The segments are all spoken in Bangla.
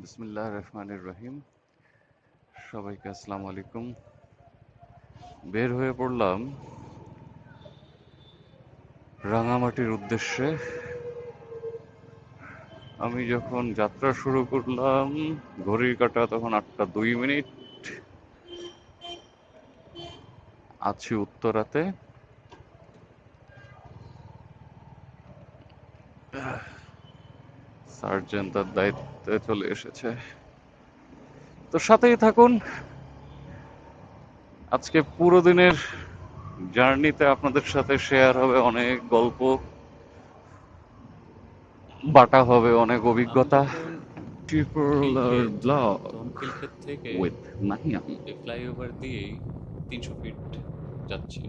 বিসমিল্লাহ রহিম। সবাইকে আলাইকুম। বের হয়ে পড়লাম রাঙামাটির উদ্দেশ্যে। আমি যখন যাত্রা শুরু করলাম, ঘড়ির কাটা তখন আটটা দুই মিনিট। আছি উত্তরাতে। সার্জেন তার দায়িত্বে চলে এসেছে। তো সাথেই থাকুন। আজকে পুরো দিনের জার্নিতে আপনাদের সাথে শেয়ার হবে অনেক গল্প। বাটা হবে অনেক অভিজ্ঞতা। ট্রিপলার থেকে উইথ মাহিয়াম ফ্লাইওভার দিয়েই তিনশো ফিট যাচ্ছি।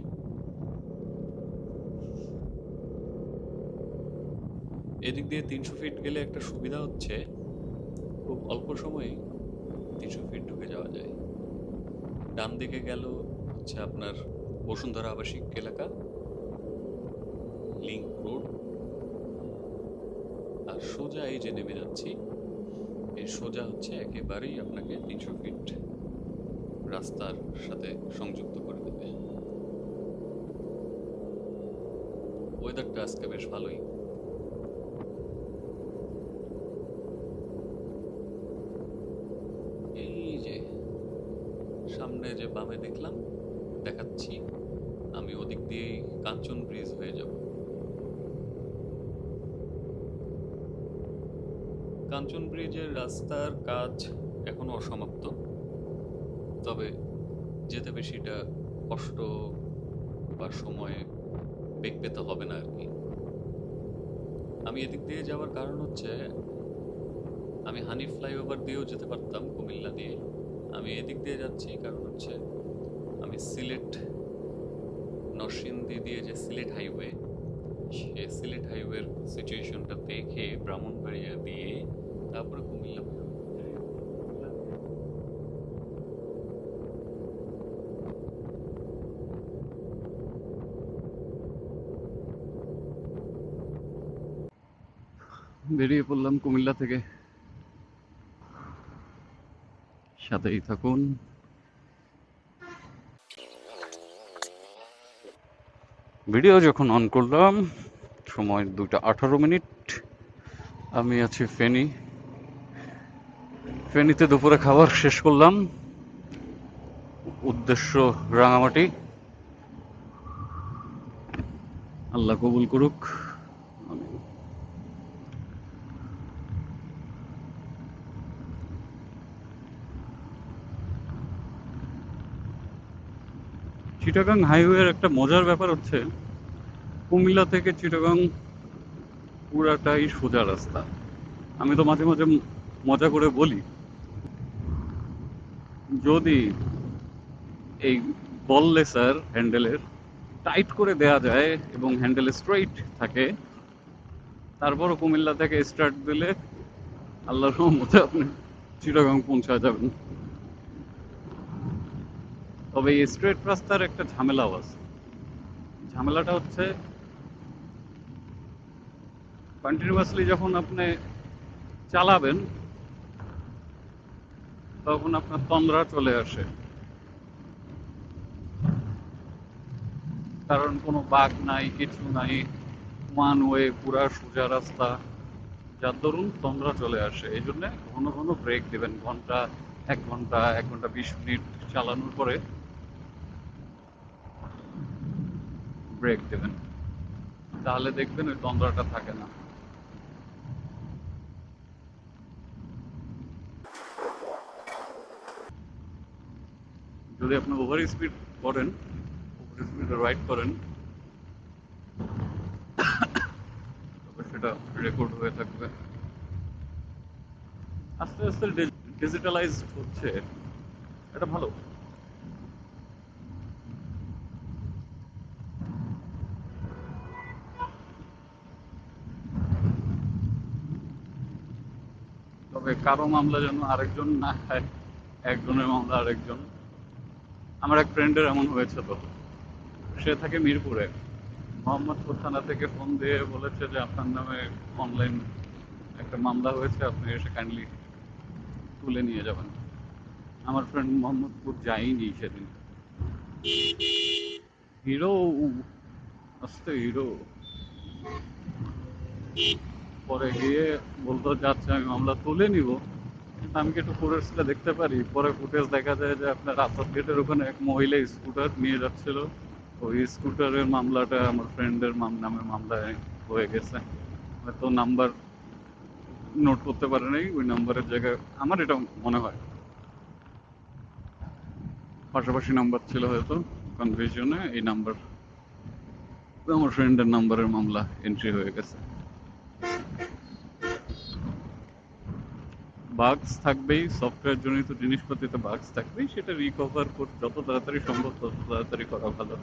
এদিক দিয়ে তিনশো ফিট গেলে একটা সুবিধা হচ্ছে, খুব অল্প সময়ে তিনশো ফিট ঢুকে যাওয়া যায়। ডান দিকে গেল হচ্ছে আপনার বসুন্ধরা আবাসিক এলাকা লিঙ্ক রোড আর সোজা এই যে নেমে যাচ্ছি, এই সোজা হচ্ছে একেবারেই আপনাকে তিনশো ফিট রাস্তার সাথে সংযুক্ত করে দেবে। ওয়েদারটা আজকে বেশ ভালোই এই যে সামনে যে বামে দেখলাম, দেখাচ্ছি, আমি ওদিক দিয়েই কাঞ্চন ব্রিজ হয়ে যাব। কাঞ্চন ব্রিজের রাস্তার কাজ এখনও অসমাপ্ত। তবে যেতে বেশিটা কষ্ট বা সময়ে বেগ পেতে হবে না আর কি। আমি এদিক দিয়ে যাওয়ার কারণ হচ্ছে, আমি হানি ফ্লাইওভার দিয়েও যেতে পারতাম কুমিল্লা দিয়ে। আমি এদিক দিয়ে যাচ্ছি, কারণ হচ্ছে আমি সিলেট নরসিংদী দিয়ে যে সিলেট হাইওয়ে, সে সিলেট হাইওয়ের সিচুয়েশনটা দেখে ব্রাহ্মণবাড়িয়া দিয়ে তারপরে কুমিল্লা বেরিয়ে পড়লাম কুমিল্লা থেকে। সাথেই থাকুন। ভিডিও যখন অন করলাম, সময় দুটা আঠারো মিনিট। আমি আছি ফেনী। ফেনীতে দুপুরে খাবার শেষ করলাম। উদ্দেশ্য রাঙামাটি। আল্লাহ কবুল করুক। চিটাগাং হাইওয়ের একটা মজার ব্যাপার হচ্ছে, কুমিল্লা থেকে চিটাগাং পুরাটাই সোজা রাস্তা। আমি তো মাঝে মাঝে মজা করে বলি, যদি এই বললেসার হ্যান্ডেলের, টাইট করে দেয়া যায় এবং হ্যান্ডেল স্ট্রেইট থাকে, তারপরও কুমিল্লা থেকে স্টার্ট দিলে আল্লাহর রহমতে আপনি চিটাগাং পৌঁছা যাবেন। তবে এই স্ট্রেট রাস্তার একটা ঝামেলাও আছে ঝামেলাটা হচ্ছে কন্টিনিউয়াসলি যখন আপনি চালাবেন, তখন আপনার তন্দ্রা চলে আসে। কারণ কোনো বাঘ নাই, কিছু নাই, ওয়ান ওয়ে পুরা সোজা রাস্তা। যার দরুন তন্দ্রা চলে আসে। এই জন্যে ঘন ঘন ব্রেক দেবেন, ঘণ্টা, এক ঘণ্টা এক ঘণ্টা, বিশ মিনিট চালানোর পরে ব্রেক দেবেন, তাহলে দেখবেন ওই তন্দ্রাটা থাকে না। যদি আপনি ওভার স্পিড করেন ওভার স্পিডে রাইড করেন, তবে সেটা রেকর্ড হয়ে থাকবে। আস্তে আস্তে ডিজিটালাইজ হচ্ছে, এটা ভালো। তবে কারও মামলা যেন আরেকজন না খায়, একজনের মামলা আরেকজন। আমার এক ফ্রেন্ডের এমন হয়েছে তো। সে থাকে মিরপুরে। মোহাম্মদপুর থানা থেকে ফোন দিয়ে বলেছে যে, আপনার নামে অনলাইন একটা মামলা হয়েছে, আপনি এসে কাইন্ডলি তুলে নিয়ে যাবেন। আমার ফ্রেন্ড মোহাম্মদপুর যায়নি সেদিন। হিরো, আসতে হিরো। পরে গিয়ে বলতো যাচ্ছে, আমি মামলা তুলে নিব। কিন্তু আমি কি একটু ফুটেজটা দেখতে পারি? পরে ফুটেজ দেখা যায় যে আপনার রাস্তার গেটের ওখানে এক মহিলা স্কুটার নিয়ে যাচ্ছিল। ওই স্কুটারের মামলাটা আমার ফ্রেন্ডের নামে মামলায় হয়ে গেছে। হয়তো নাম্বার নোট করতে পারে নাই, ওই নাম্বারের জায়গায় আমার এটা মনে হয়। পাশাপাশি নাম্বার ছিল হয়তো কনফিউশনে এই নাম্বার আমার ফ্রেন্ডের নাম্বারের মামলা এন্ট্রি হয়ে গেছে। বাগস থাকবেই সফটওয়্যার জনিত জিনিসপাতিতে বাগস থাকবেই, সেটা রিকভার করতে যত তাড়াতাড়ি সম্ভব তত তাড়াতাড়ি করা ভালো।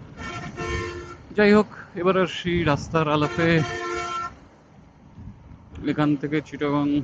যাই হোক, এবার আসি রাস্তার আলাপে। এখান থেকে চিটাগং